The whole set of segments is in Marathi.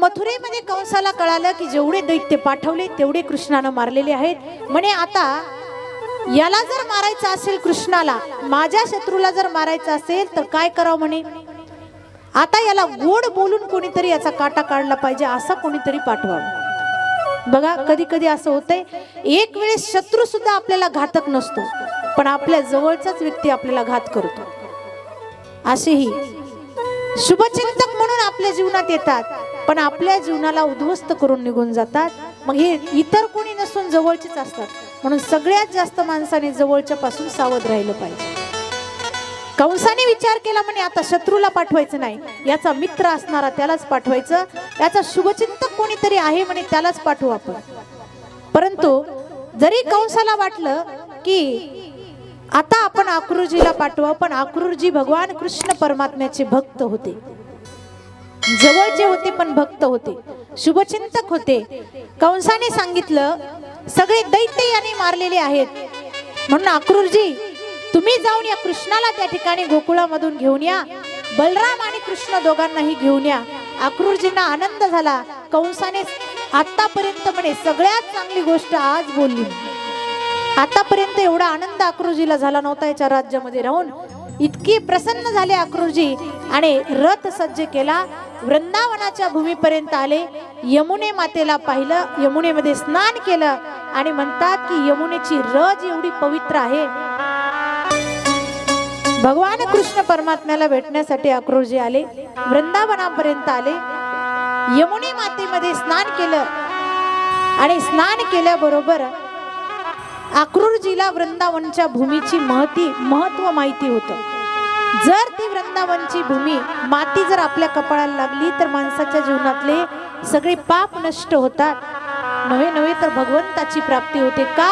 मथुरेमध्ये कंसाला कळालं की जेवढे दैत्य पाठवले तेवढे कृष्णानं मारलेले आहेत. म्हणे आता याला जर मारायचं असेल कृष्णाला माझ्या शत्रूला जर मारायचं असेल तर काय करावं म्हणे? आता याला गोड बोलून कोणीतरी याचा काटा काढला पाहिजे असा कोणीतरी पाठवावं. बघा कधी कधी असं होतंय एक वेळेस शत्रू सुद्धा आपल्याला घातक नसतो पण आपल्या जवळचाच व्यक्ती आपल्याला घात करतो. असेही शुभचिंतक म्हणून आपल्या जीवनात येतात. पण आपल्या जीवनाला उद्ध्वस्त करून निघून जातात. मग हे इतर कोणी नसून जवळचेच असतात. म्हणून सगळ्यात जास्त माणसाने जवळच्या पासून सावध राहिलं पाहिजे. कंसाने विचार केला म्हणे आता शत्रूला पाठवायचं नाही. याचा मित्र असणारा त्यालाच पाठवायचं. याचा शुभचिंतक कोणीतरी आहे म्हणे त्यालाच पाठवू आपण. परंतु जरी कंसाला वाटलं की आता आपण अक्रूरजीला पाठवा पण अक्रूरजी भगवान कृष्ण परमात्म्याचे भक्त होते. जवळचे होते पण भक्त होते. शुभचिंतक होते. कंसाने सांगितलं सगळे दैत्य याने मारलेले आहेत. म्हणून अक्रूरजी तुम्ही जाऊन या कृष्णाला त्या ठिकाणी गोकुळामधून घेऊन या. बलराम आणि कृष्ण दोघांनाही घेऊन या. अक्रूरजींना आनंद झाला. कंसाने आतापर्यंत म्हणे सगळ्यात चांगली गोष्ट आज बोलली. आतापर्यंत एवढा आनंद अक्रूरजीला झाला नव्हता याच्या राज्यामध्ये राहून. इतकी प्रसन्न झाले अक्रूरजी आणि रथ सज्ज केला. वृंदावनाच्या भूमीपर्यंत आले. यमुने मातेला पाहिलं. यमुनेमध्ये स्नान केलं आणि म्हणतात की यमुनेची रज एवढी पवित्र आहे. भगवान कृष्ण परमात्म्याला भेटण्यासाठी अक्रोजी आले. वृंदावनापर्यंत आले. यमुने मातेमध्ये स्नान केलं आणि स्नान केल्याबरोबर अक्रूरजीला वृंदावनच्या भूमीची महती महत्त्व माहिती होतं. जर ती वृंदावनची भूमी माती जर आपल्या कपाळाला लागली तर माणसाच्या जीवनातले सगळे पाप नष्ट होतात. नव्हे नव्हे तर भगवंताची प्राप्ती होते का?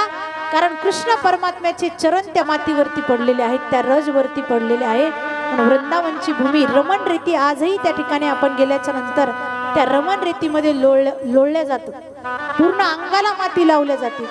कारण कृष्ण परमात्म्याचे चरण त्या मातीवरती पडलेले आहेत त्या रजवरती पडलेले आहेत म्हणून वृंदावनची भूमी रमण रीती आजही त्या ठिकाणी आपण गेल्याच्यानंतर त्या रमण रीतीमध्ये लोळ लोळल्या जातात पूर्ण अंगाला माती लावल्या जाते.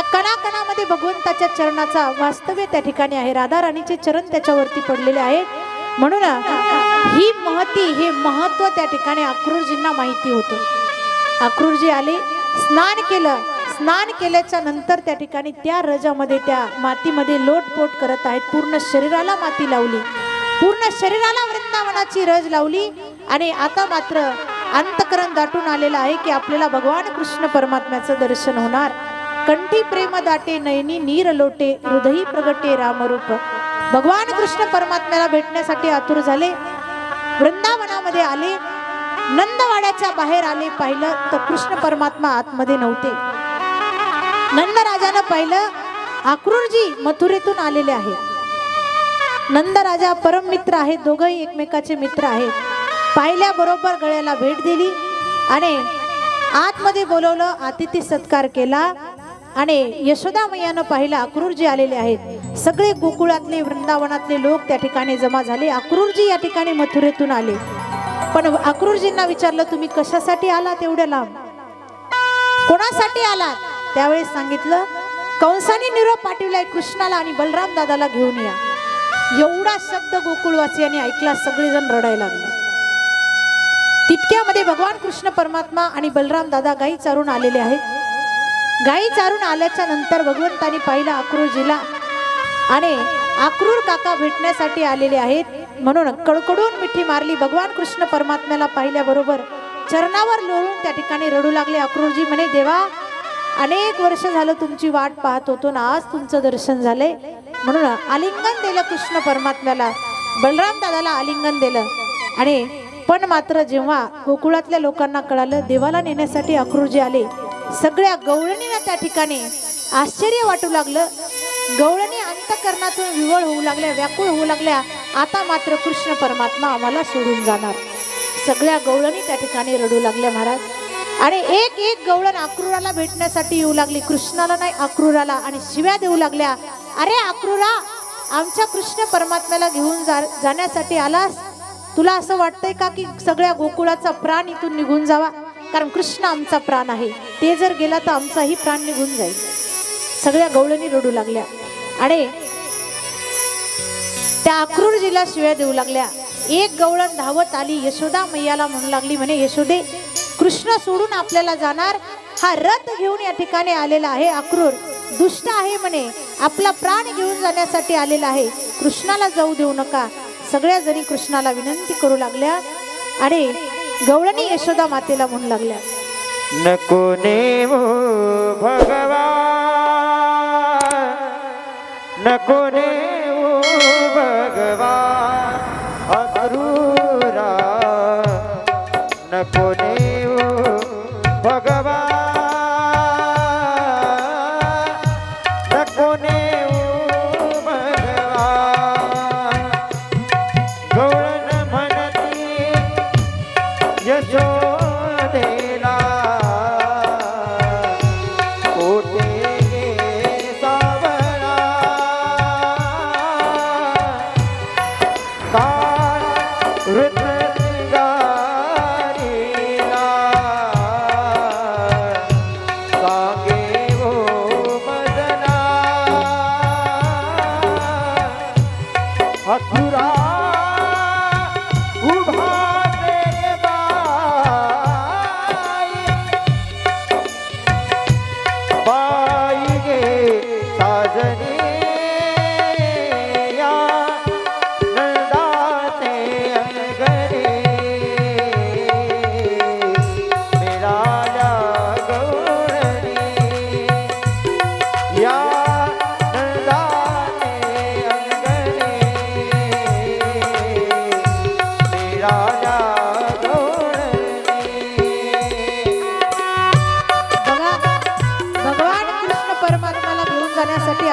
त्या कणाकणामध्ये भगवंताच्या चरणाचा वास्तव्य त्या ठिकाणी आहे. राधा राणीचे चरण त्याच्यावरती पडलेले आहेत म्हणून ही महती हे महत्त्व त्या ठिकाणी अक्रूरजींना माहिती होतं. अक्रूरजी आले स्नान केलं. स्नान केल्याच्यानंतर त्या ठिकाणी त्या रजामध्ये त्या मातीमध्ये लोटपोट करत आहेत. पूर्ण शरीराला माती लावली. पूर्ण शरीराला वृंदावनाची रज लावली. आणि आता मात्र अंतकरण दाटून आलेलं आहे की आपल्याला भगवान कृष्ण परमात्म्याचं दर्शन होणार. कंठी प्रेम दाटे नयनी नीर लोटे हृदयी प्रगटे रामरूप भगवान कृष्ण परमात्म्याला भेटण्यासाठी आतुर झाले वृंदावनामध्ये आले नंदवाड्याच्या बाहेर आले पाहिलं तर कृष्ण परमात्मा आतमध्ये नव्हते नंदराजानं पाहिलं आक्रूरजी मथुरेतून आलेले आहेत नंदराजा परम मित्र आहेत दोघंही एकमेकाचे मित्र आहेत पाहिल्याबरोबर गळ्याला भेट दिली आणि आतमध्ये बोलवलं अतिथी सत्कार केला आणि यशोदा मैयानं पाहिलं अक्रूरजी आलेले आहेत. सगळे गोकुळातले वृंदावनातले लोक त्या ठिकाणी जमा झाले. अक्रूरजी या ठिकाणी मथुरेतून आले. पण अक्रूरजींना विचारलं तुम्ही कशासाठी आला एवढ्या लांब? कोणासाठी आलात? त्यावेळेस सांगितलं कंसाने निरोप पाठवलाय कृष्णाला आणि बलराम दादाला घेऊन या. एवढा शब्द गोकुळवासियांनी ऐकला सगळेजण रडायला लागले. तितक्यामध्ये भगवान कृष्ण परमात्मा आणि बलराम दादा गाई चारून आलेले आहेत. गाई चारून आल्याच्यानंतर भगवंतानी पाहिलं अक्रूरजीला आणि अक्रूर काका भेटण्यासाठी आलेले आहेत. म्हणून कडकडून मिठी मारली. भगवान कृष्ण परमात्म्याला पाहिल्याबरोबर चरणावर लोळून त्या ठिकाणी रडू लागले. अक्रूरजी म्हणे देवा अनेक वर्ष झालं तुमची वाट पाहत होतो ना आज तुमचं दर्शन झालंय. म्हणून आलिंगन दिलं कृष्ण परमात्म्याला. बलराम दादाला आलिंगन दिलं. आणि पण मात्र जेव्हा गोकुळातल्या लोकांना कळालं देवाला नेण्यासाठी अक्रूरजी आले. सगळ्या गवळणीला त्या ठिकाणी. आश्चर्य वाटू लागलं. गवळणी अंतकरणातून विवळ होऊ लागल्या व्याकुळ होऊ लागल्या. आता मात्र कृष्ण परमात्मा आम्हाला सोडून जाणार. सगळ्या गवळणी त्या ठिकाणी रडू लागल्या महाराज. आणि एक एक गवळण अक्रूराला भेटण्यासाठी येऊ लागली. कृष्णाला नाही अक्रूराला आणि शिव्या देऊ लागल्या. अरे अक्रूरा आमच्या कृष्ण परमात्म्याला घेऊन जा जाण्यासाठी आलास? तुला असं वाटतंय का की सगळ्या गोकुळाचा प्राण इथून निघून जावा? कारण कृष्ण आमचा प्राण आहे. ते जर गेला तर आमचाही प्राण निघून जाईल. सगळ्या गवळणी रडू लागल्या. आणि त्या अक्रूरजीला शिव्या देऊ लागल्या. एक गवळण धावत आली. यशोदा मैयाला म्हणू लागली म्हणे यशोदे कृष्ण सोडून आपल्याला जाणार? हा रथ घेऊन या ठिकाणी आलेला आहे अक्रूर. दुष्ट आहे म्हणे. आपला प्राण घेऊन जाण्यासाठी आलेला आहे. कृष्णाला जाऊ देऊ नका. सगळ्या जणी कृष्णाला विनंती करू लागल्या. आणि गवळणी यशोदा मातेला म्हणू लागल्या. नको नेमो भगवान. नको नेमो भगवान.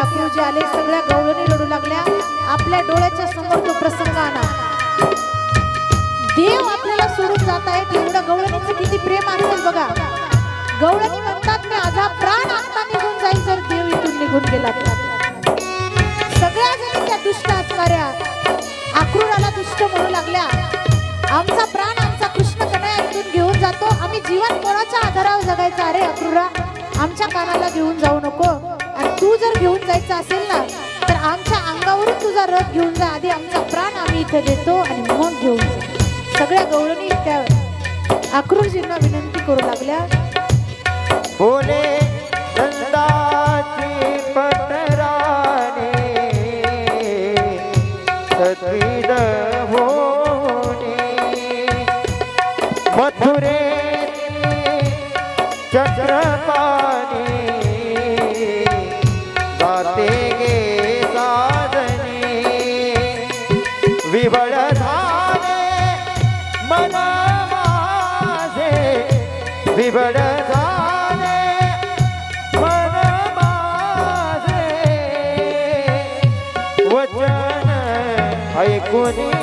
जाण्यासाठी आले सगळ्या गवळणी लढू लागल्या. आपल्या डोळ्याच्या समोर तो प्रसंग आला. देव आपल्याला सोडून जात आहेत एवढं गवळणीचं किती प्रेम असेल बघा. गवळणी म्हणतात मी माझा प्राण आता निघून जाईल जर देव इथून निघून गेला सगळ्या जणी त्या दुष्ट असणाऱ्या अक्रूराला दुष्ट म्हणू लागल्या. आमचा प्राण आमचा कृष्ण कन्या इथून घेऊन जातो. आम्ही जीवन कोणाच्या आधारावर जगायचं? अरे अक्रूरा आमच्या कानाला घेऊन जाऊ नको. तू जर घेऊन जायचं असेल ना तर आमच्या अंगावरून तुझा रथ घेऊन जा. आधी आमचा प्राण आम्ही इथे देतो आणि मग घेऊन जा. सगळ्या गौरवणी त्या अक्रूरजींना विनंती करू लागल्या. बोले नंदाची पटराने વચન હય કોની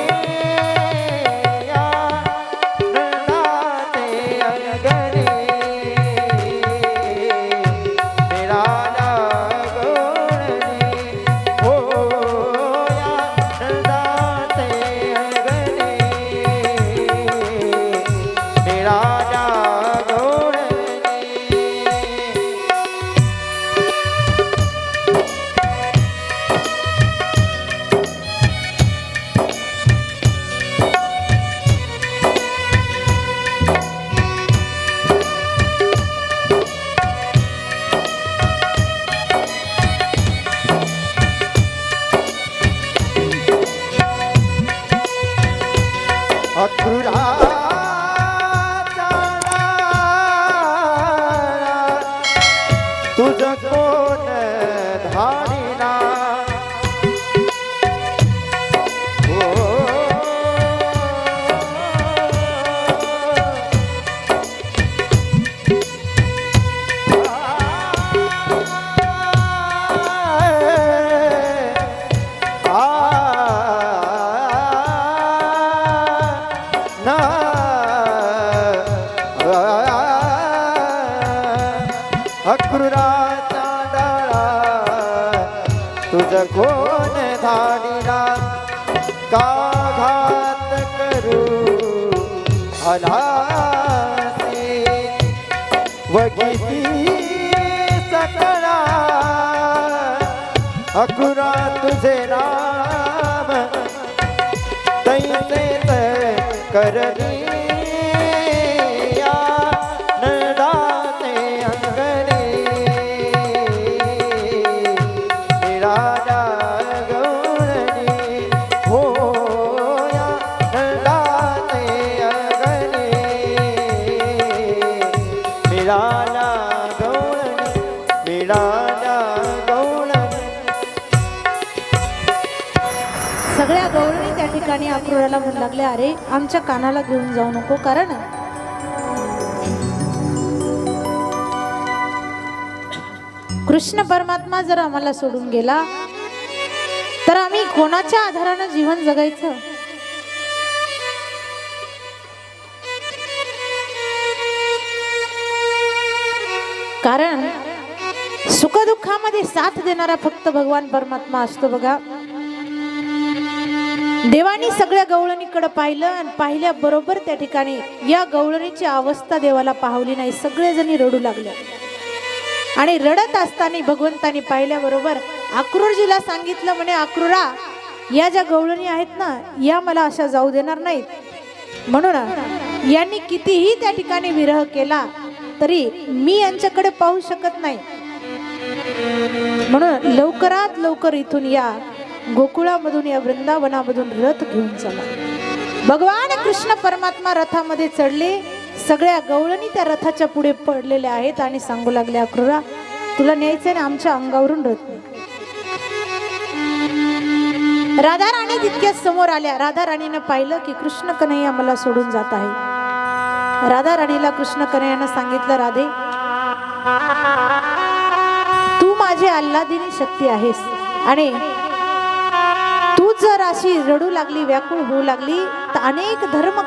तुझ कोण धाडीला? का घात करू अनासी. वगिती सकळा. अकुरा तुझे राम. तैसे करली आणि अक्रोडाला म्हणू लागले अरे आमच्या कानाला घेऊन जाऊ नको कारण कृष्ण परमात्मा जर आम्हाला सोडून गेला तर आम्ही कोणाच्या आधारानं जीवन जगायचं? कारण सुखदुःखामध्ये साथ देणारा फक्त भगवान परमात्मा असतो बघा. देवानी सगळ्या गवळणीकडे पाहिलं आणि पाहिल्याबरोबर त्या ठिकाणी या गवळणीची अवस्था देवाला पाहवली नाही. सगळेजणी रडू लागल्या आणि रडत असताना भगवंतानी पाहिल्याबरोबर अक्रूरजीला सांगितलं म्हणे अक्रूरा या ज्या गवळणी आहेत ना या मला अशा जाऊ देणार नाहीत. म्हणून यांनी कितीही त्या ठिकाणी विरह केला तरी मी यांच्याकडे पाहू शकत नाही. म्हणून लवकरात लवकर इथून या. गोकुळामधून या वृंदावनामधून रथ घेऊन चला. भगवान कृष्ण परमात्मा रथामध्ये चढले. सगळ्या गवळणी त्या रथाच्या पुढे पडलेल्या आहेत आणि सांगू लागल्या अक्रूरा तुला न्यायचंय ना आमच्या अंगावरून रथ राधा राणी तितक्याच समोर आल्या. राधा राणीनं पाहिलं की कृष्ण कन्हैया मला सोडून जात आहे. राधा राणीला कृष्ण कन्हैयानं सांगितलं राधे तू माझी आल्हादिनी शक्ती आहेस आणि अशी रडू लागली व्याकुळ होऊ लागली. तर अनेक धर्म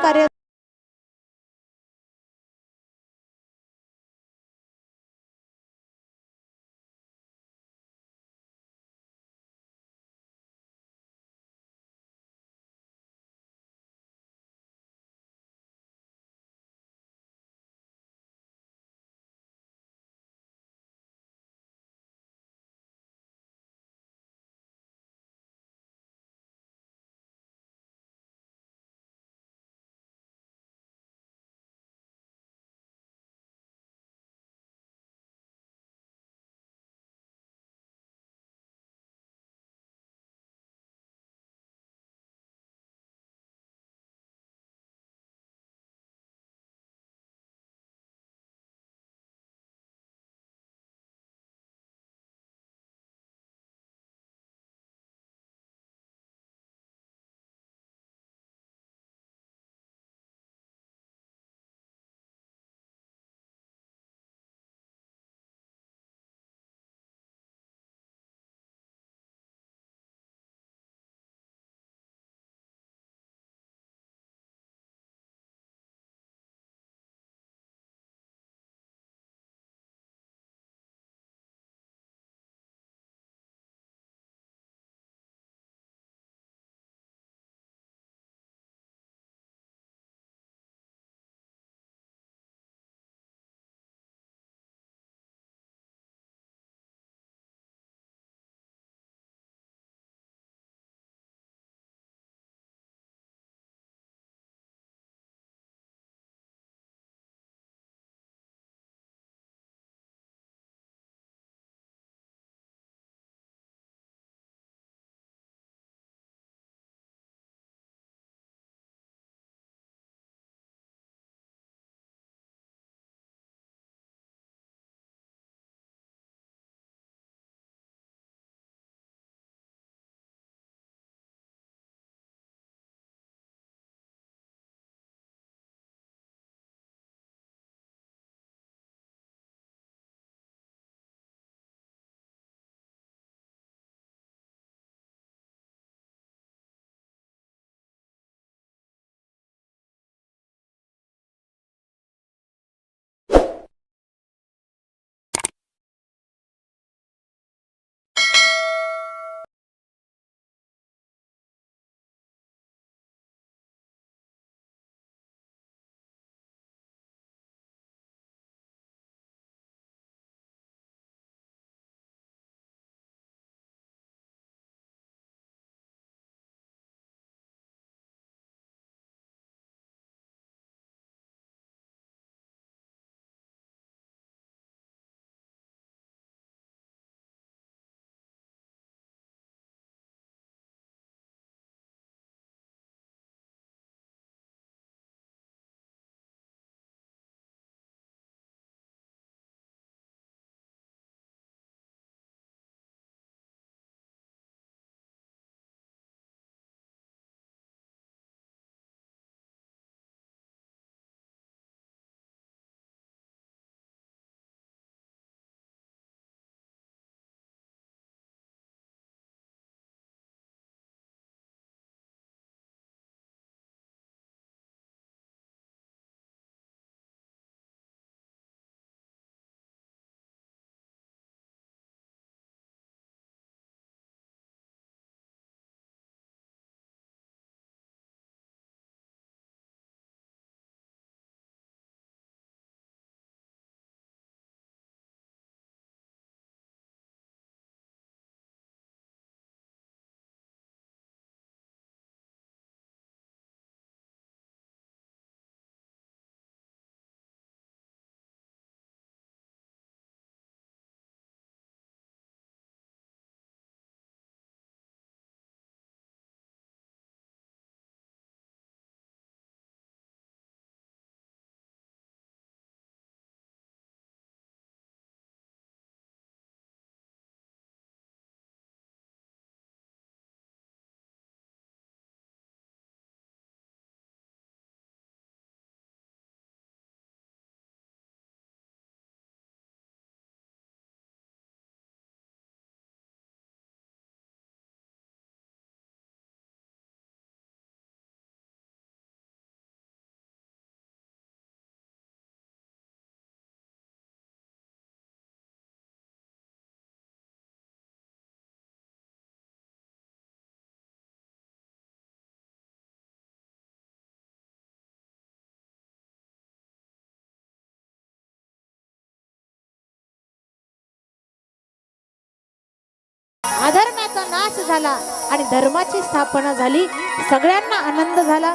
अधर्माचा नाश झाला आणि धर्माची स्थापना झाली. सगळ्यांना आनंद झाला.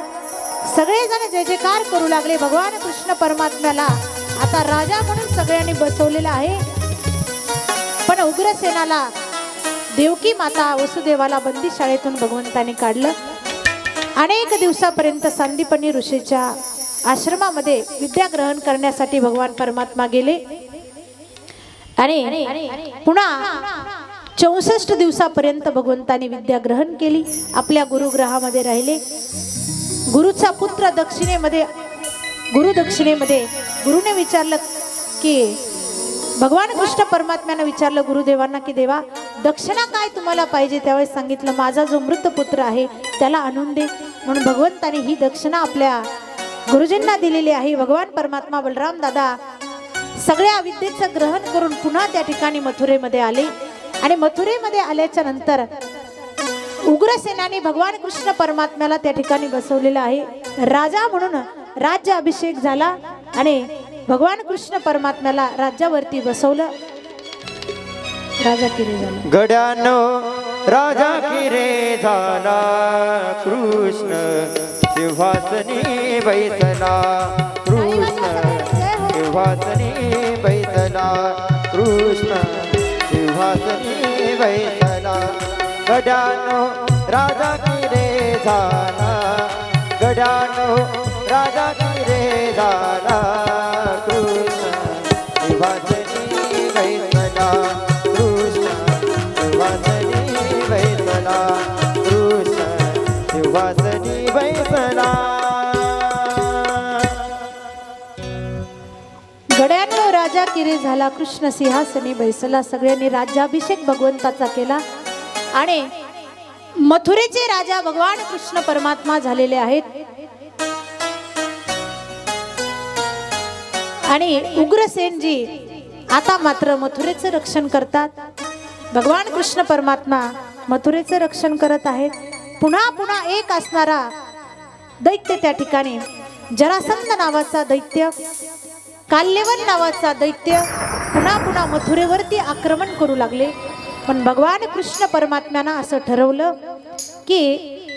सगळेजण जय जयकार करू लागले. भगवान कृष्ण परमात्म्याला. आता राजा म्हणून सगळ्यांनी बसवलेला आहे. पण उग्रसेनाला देवकी माता वसुदेवाला बंदी शाळेतून भगवंताने काढलं. अनेक दिवसापर्यंत संदीपनी ऋषीच्या आश्रमामध्ये विद्या ग्रहण करण्यासाठी भगवान परमात्मा गेले. आणि पुन्हा चौसष्ट दिवसापर्यंत भगवंताने विद्या ग्रहण केली. आपल्या गुरुग्रहामध्ये राहिले. गुरुचा पुत्र दक्षिणेमध्ये गुरु दक्षिणेमध्ये गुरुने विचारलं की भगवान कृष्ण परमात्म्यानं विचारलं गुरुदेवांना की देवा दक्षिणा काय तुम्हाला पाहिजे? त्यावेळेस सांगितलं माझा जो मृत पुत्र आहे त्याला आणून दे. म्हणून भगवंताने ही दक्षिणा आपल्या गुरुजींना दिलेली आहे. भगवान परमात्मा बलराम दादा सगळ्या विद्येचं ग्रहण करून पुन्हा त्या ठिकाणी मथुरेमध्ये आले. आणि मथुरेमध्ये आल्याच्यानंतर उग्रसेनाने भगवान कृष्ण परमात्म्याला त्या ठिकाणी बसवलेलं आहे. राजा म्हणून राज्य अभिषेक झाला आणि भगवान कृष्ण परमात्म्याला राज्यावरती बसवलं. राजा किरे झाला. गड्यानो राजा किरे झाला. कृष्ण सिंहासनी बैसला. कृष्ण सिंहासनी बैसला. कृष्ण सिंहासनी बैसला गड्यानो राजा किरे झाला गड्यानो राजा किरे झाला किरी झाला कृष्ण सिंहासनी बैसला सगळ्यांनी राज्याभिषेक भगवंताचा केला. आणि मथुरेचे राजा भगवान कृष्ण परमात्मा झालेले आहेत. आणि उग्रसेनजी आता मात्र मथुरेचं रक्षण करतात. भगवान कृष्ण परमात्मा मथुरेचं रक्षण करत आहेत. पुन्हा पुन्हा एक असणारा दैत्य त्या ठिकाणी जरासंध नावाचा दैत्य. काल्यवन नावाचा दैत्य पुन्हा पुन्हा मथुरेवरती आक्रमण करू लागले. पण भगवान कृष्ण परमात्म्यानं असं ठरवलं की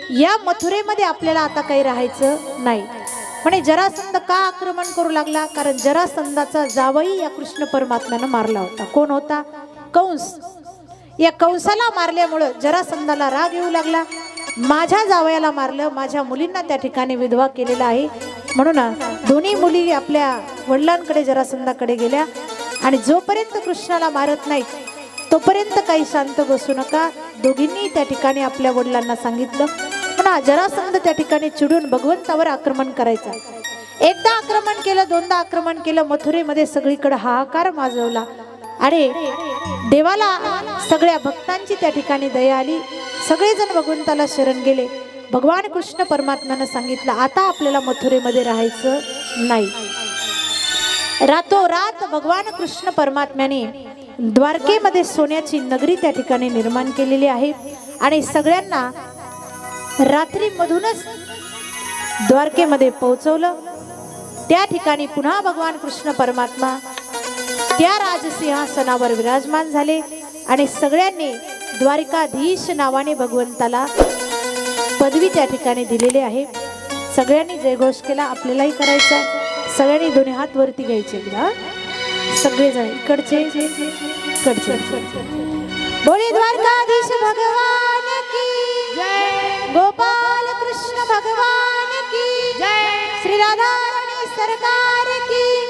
या मथुरेमध्ये आपल्याला आता काही राहायचं नाही. म्हणे जरासंध का आक्रमण करू लागला? कारण जरासंधाचा जावई या कृष्ण परमात्म्यानं मारला होता. कोण होता? कंस. या कंसाला मारल्यामुळं जरासंधाला राग येऊ लागला. माझ्या जावयाला मारलं माझ्या मुलींना त्या ठिकाणी विधवा केलेला आहे. म्हणून दोन्ही मुली आपल्या वडिलांकडे जरासंधाकडे गेल्या आणि जोपर्यंत कृष्णाला मारत नाही तोपर्यंत काही शांत बसू नका. दोघींनी त्या ठिकाणी आपल्या वडिलांना सांगितलं. पुन्हा जरासंध त्या ठिकाणी चिडून भगवंतावर आक्रमण करायचा. एकदा आक्रमण केलं दोनदा आक्रमण केलं मथुरेमध्ये सगळीकडे हाहाकार माजवला. आणि देवाला सगळ्या भक्तांची त्या ठिकाणी दया आली. सगळेजण भगवंताला शरण गेले. भगवान कृष्ण परमात्म्यानं सांगितलं आता आपल्याला मथुरेमध्ये राहायचं नाही. रातोरात भगवान कृष्ण परमात्म्याने द्वारकेमध्ये सोन्याची नगरी त्या ठिकाणी निर्माण केलेली आहे. आणि सगळ्यांना रात्रीमधूनच द्वारकेमध्ये पोहोचवलं. त्या ठिकाणी पुन्हा भगवान कृष्ण परमात्मा त्या राजसिंहासनावर विराजमान झाले. आणि सगळ्यांनी द्वारिकाधीश नावाने भगवंताला पदवी त्या ठिकाणी दिलेली आहे. सगळ्यांनी जयघोष केला आपल्यालाही करायचा आहे. सगळ्यांनी दोन्ही हात वरती घ्यायचे एकदा. सगळेजण इकडचे इकडचे. बोले द्वारकाधीश भगवान की जय गोपाल कृष्ण भगवान की जय. श्री राधा सरकार की